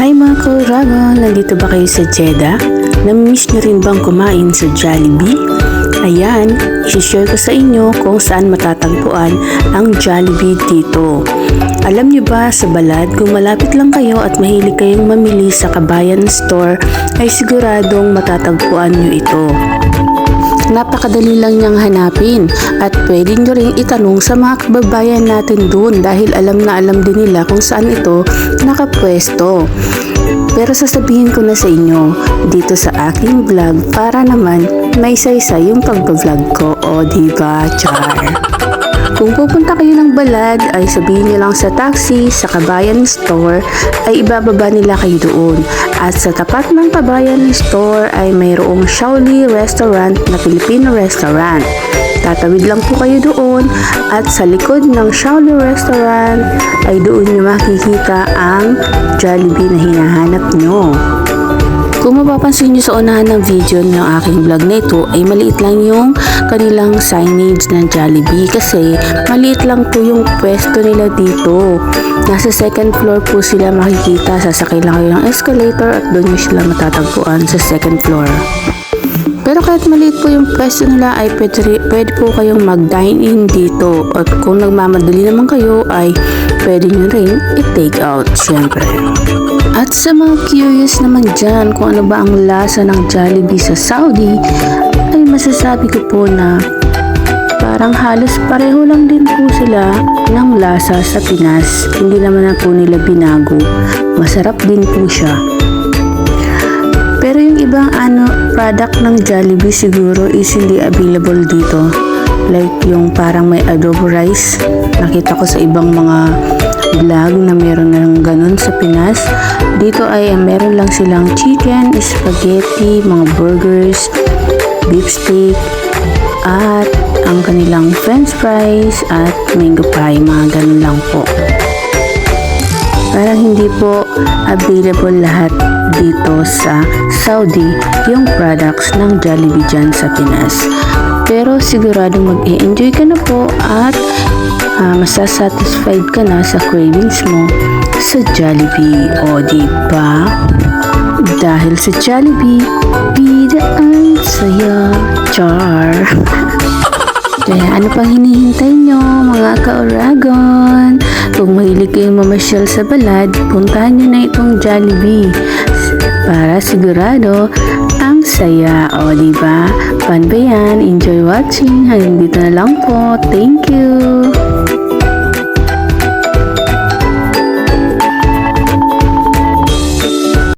Hi mga kauragon! Nandito ba kayo sa Jeddah? Namimiss nyo rin bang kumain sa Jollibee? Ayan, isi-share ko sa inyo kung saan matatagpuan ang Jollibee dito. Alam nyo ba sa balad kung malapit lang kayo at mahilig kayong mamili sa Kabayan Store ay siguradong matatagpuan nyo ito. Napakadali lang niyang hanapin at pwede nyo ring itanong sa mga kababayan natin doon dahil alam na alam din nila kung saan ito nakapwesto. Pero sasabihin ko na sa inyo dito sa aking vlog para naman may saysay yung pagbablog ko o diba char. Kung pupunta kayo ng balad ay sabihin niyo lang sa taxi sa Kabayan Store ay ibababa nila kayo doon. At sa tapat ng Kabayan Store ay mayroong Shaoli Restaurant na Filipino restaurant. Tatawid lang po kayo doon at sa likod ng Shaoli Restaurant ay doon niyo makikita ang Jollibee na hinahanap nyo. Kung mapapansin nyo sa unahan ng video ng aking vlog na ito ay maliit lang yung kanilang signage ng Jollibee kasi maliit lang po yung pwesto nila dito. Nasa second floor po sila makikita, sasakay lang kayo ng escalator at doon nyo sila matatagpuan sa second floor. Pero kahit maliit po yung pwesto nila ay pwede, pwede po kayong mag-dine in dito at kung nagmamadali naman kayo ay pwede nyo rin i-take out syempre. At sa mga curious naman dyan kung ano ba ang lasa ng Jollibee sa Saudi ay masasabi ko po na parang halos pareho lang din po sila ng lasa sa Pinas. Hindi naman na po nila binago. Masarap din po siya. Pero yung ibang ano product ng Jollibee siguro is hindi available dito. Like yung parang may adobo rice. Nakita ko sa ibang mga vlog na meron na ng ganun sa Pinas. Dito ay ah, meron lang silang chicken, spaghetti, mga burgers, beef steak, at ang kanilang french fries at mango pie. Mga ganun lang po. Parang hindi po available lahat dito sa Saudi yung products ng Jollibee dyan sa Pinas. Pero siguradong mag-e-enjoy ka na po at ah, masasatisfied ka na sa cravings mo sa Jollibee. O di ba? Dahil sa Jollibee, bida ang saya. Char. Kaya ano pang hinihintay nyo mga ka-Oragon? Kung mahilig kayong mamasyal sa balad, puntahan nyo na itong Jollibee. Para sigurado, ang saya. O, diba? Fun ba yan? Enjoy watching. Hanggang dito na lang po. Thank you!